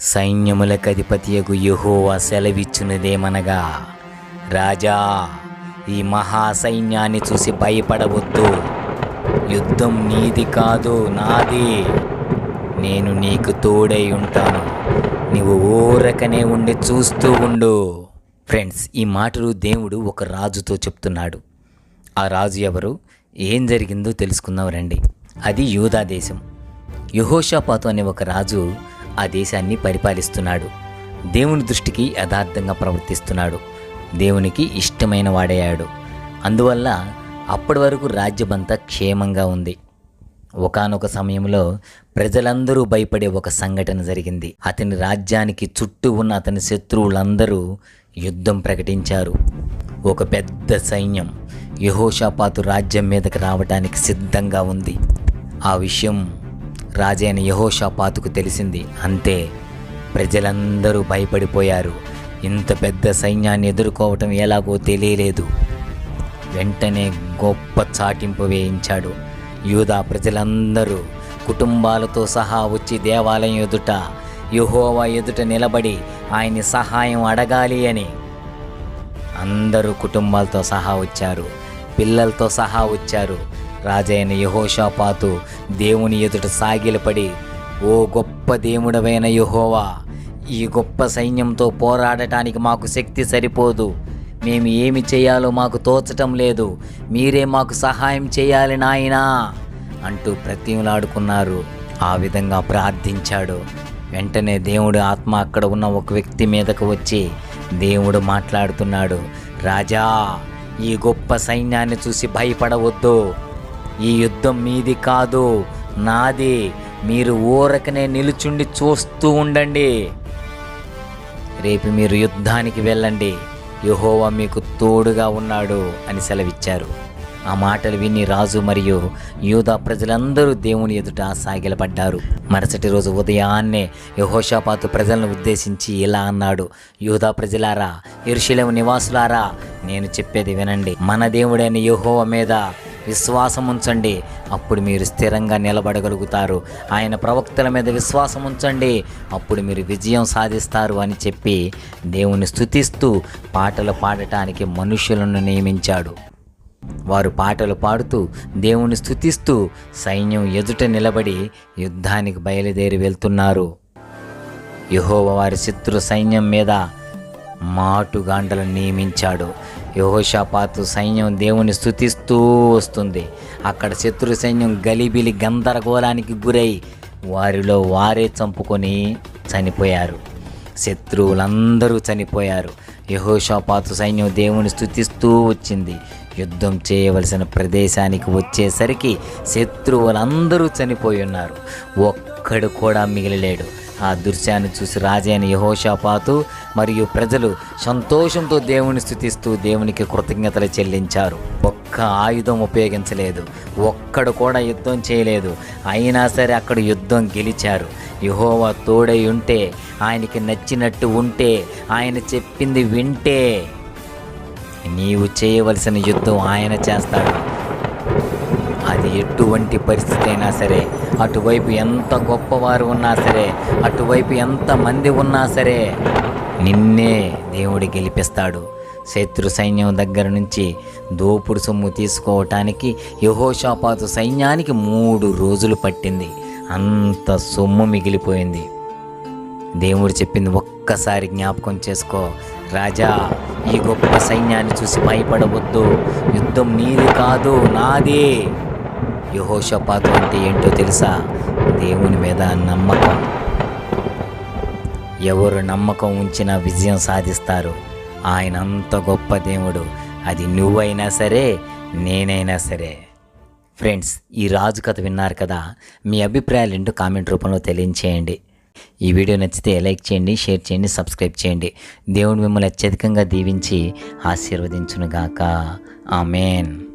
సైన్యములకు యహోవా సెలవిచ్చునదేమనగా రాజా ఈ మహాసైన్యాన్ని చూసి భయపడవద్దు. యుద్ధం నీది కాదు నాది. నేను నీకు తోడై ఉంటాను. నీవు ఊరకనే ఉండి చూస్తూ ఉండు. ఫ్రెండ్స్ ఈ మాటలు దేవుడు ఒక రాజుతో చెప్తున్నాడు. ఆ రాజు ఎవరు? ఏం జరిగిందో తెలుసుకుందాం రండి. అది యూదా దేశం. యహోషాపాతు అనే ఒక రాజు ఆ దేశాన్ని పరిపాలిస్తున్నాడు. దేవుని దృష్టికి యథార్థంగా ప్రవర్తిస్తున్నాడు. దేవునికి ఇష్టమైన వాడయ్యాడు. అందువల్ల అప్పటి వరకు రాజ్యమంతా క్షేమంగా ఉంది. ఒకానొక సమయంలో ప్రజలందరూ భయపడే ఒక సంఘటన జరిగింది. అతని రాజ్యానికి చుట్టూ ఉన్న అతని శత్రువులందరూ యుద్ధం ప్రకటించారు. ఒక పెద్ద సైన్యం యహోషాపాతు రాజ్యం మీదకి రావడానికి సిద్ధంగా ఉంది. ఆ విషయం రాజైన యహోషాపాతుకు తెలిసింది. అంతే ప్రజలందరూ భయపడిపోయారు. ఇంత పెద్ద సైన్యాన్ని ఎదుర్కోవటం ఎలాగో తెలియలేదు. వెంటనే గొప్ప చాటింపు వేయించాడు. యూదా ప్రజలందరూ కుటుంబాలతో సహా వచ్చి దేవాలయం ఎదుట యుహోవా ఎదుట నిలబడి ఆయన సహాయం అడగాలి అని అందరూ కుటుంబాలతో సహా వచ్చారు. పిల్లలతో సహా వచ్చారు. రాజైన యహోషాపాతు దేవుని ఎదుట సాగిలపడి ఓ గొప్ప దేవుడవైన యహోవా ఈ గొప్ప సైన్యంతో పోరాడటానికి మాకు శక్తి సరిపోదు. మేము ఏమి చేయాలో మాకు తోచటం లేదు. మీరే మాకు సహాయం చేయాలి నాయనా అంటూ ప్రతిమలాడుకున్నారు ఆ విధంగా ప్రార్థించాడు. వెంటనే దేవుడు ఆత్మ అక్కడ ఉన్న ఒక వ్యక్తి మీదకు వచ్చి దేవుడు మాట్లాడుతున్నాడు. రాజా ఈ గొప్ప సైన్యాన్ని చూసి భయపడవద్దు. ఈ యుద్ధం మీది కాదు నాది. మీరు ఊరకనే నిలుచుండి చూస్తూ ఉండండి. రేపు మీరు యుద్ధానికి వెళ్ళండి. యహోవా మీకు తోడుగా ఉన్నాడు అని సెలవిచ్చారు. ఆ మాటలు విని రాజు మరియు యూదా ప్రజలందరూ దేవుని ఎదుట సాగిలపడ్డారు. మరుసటి రోజు ఉదయాన్నే యహోషాపాతు ప్రజలను ఉద్దేశించి ఇలా అన్నాడు యూదా ప్రజలారా ఇరుషులేము నివాసులారా నేను చెప్పేది వినండి. మన దేవుడైన యహోవ మీద విశ్వాసం ఉంచండి అప్పుడు మీరు స్థిరంగా నిలబడగలుగుతారు. ఆయన ప్రవక్తల మీద విశ్వాసం ఉంచండి అప్పుడు మీరు విజయం సాధిస్తారు అని చెప్పి దేవుని స్థుతిస్తూ పాటలు పాడటానికి మనుషులను నియమించాడు. వారు పాటలు పాడుతూ దేవుని స్థుతిస్తూ సైన్యం ఎదుట నిలబడి యుద్ధానికి బయలుదేరి వెళ్తున్నారు. యహోవ వారి శత్రు సైన్యం మీద మాటుగాండలను నియమించాడు. యహోషాపాతు సైన్యం దేవుని స్థుతిస్తూ వస్తుంది. అక్కడ శత్రు సైన్యం గలిబిలి గందరగోళానికి గురై వారిలో వారే చంపుకొని చనిపోయారు. శత్రువులందరూ చనిపోయారు. యహోషాపాతు సైన్యం దేవుని స్థుతిస్తూ వచ్చింది. యుద్ధం చేయవలసిన ప్రదేశానికి వచ్చేసరికి శత్రువులందరూ చనిపోయి ఉన్నారు. ఒక్కడు కూడా మిగిలిలేడు. ఆ దృశ్యాన్ని చూసి రాజైన యహోషాపాతు మరియు ప్రజలు సంతోషంతో దేవుని స్థుతిస్తూ దేవునికి కృతజ్ఞతలు చెల్లించారు. ఒక్క ఆయుధం ఉపయోగించలేదు. ఒక్కడు కూడా యుద్ధం చేయలేదు. అయినా సరే అక్కడ యుద్ధం గెలిచారు. యహోవా తోడై ఉంటే ఆయనకి నచ్చినట్టు ఉంటే ఆయన చెప్పింది వింటే నీవు చేయవలసిన యుద్ధం ఆయన చేస్తాడు. అది ఎటువంటి పరిస్థితి అయినా సరే అటువైపు ఎంత గొప్పవారు ఉన్నా సరే అటువైపు ఎంత మంది ఉన్నా సరే నిన్నే దేవుడు గెలిపిస్తాడు. శత్రు సైన్యం దగ్గర నుంచి దోపుడు సొమ్ము తీసుకోవటానికి యహోషాపాతు సైన్యానికి మూడు రోజులు పట్టింది. అంత సొమ్ము మిగిలిపోయింది. దేవుడు చెప్పింది ఒక్కసారి జ్ఞాపకం చేసుకో. రాజా ఈ గొప్ప సైన్యాన్ని చూసి భయపడవద్దు. యుద్ధం నీది కాదు నాదే. యహోషపాతు అంటే ఏంటో తెలుసా? దేవుని మీద నమ్మకం. ఎవరు నమ్మకం ఉంచినా విజయం సాధిస్తారు. ఆయన అంత గొప్ప దేవుడు. అది నువ్వైనా సరే నేనైనా సరే. ఫ్రెండ్స్ ఈ రాజు కథ విన్నారు కదా? మీ అభిప్రాయాలు ఏంటో కామెంట్ రూపంలో తెలియచేయండి. ఈ వీడియో నచ్చితే లైక్ చేయండి షేర్ చేయండి సబ్స్క్రైబ్ చేయండి. దేవుడు మిమ్మల్ని అత్యధికంగా దీవించి ఆశీర్వదించునుగాక. ఆమెన్.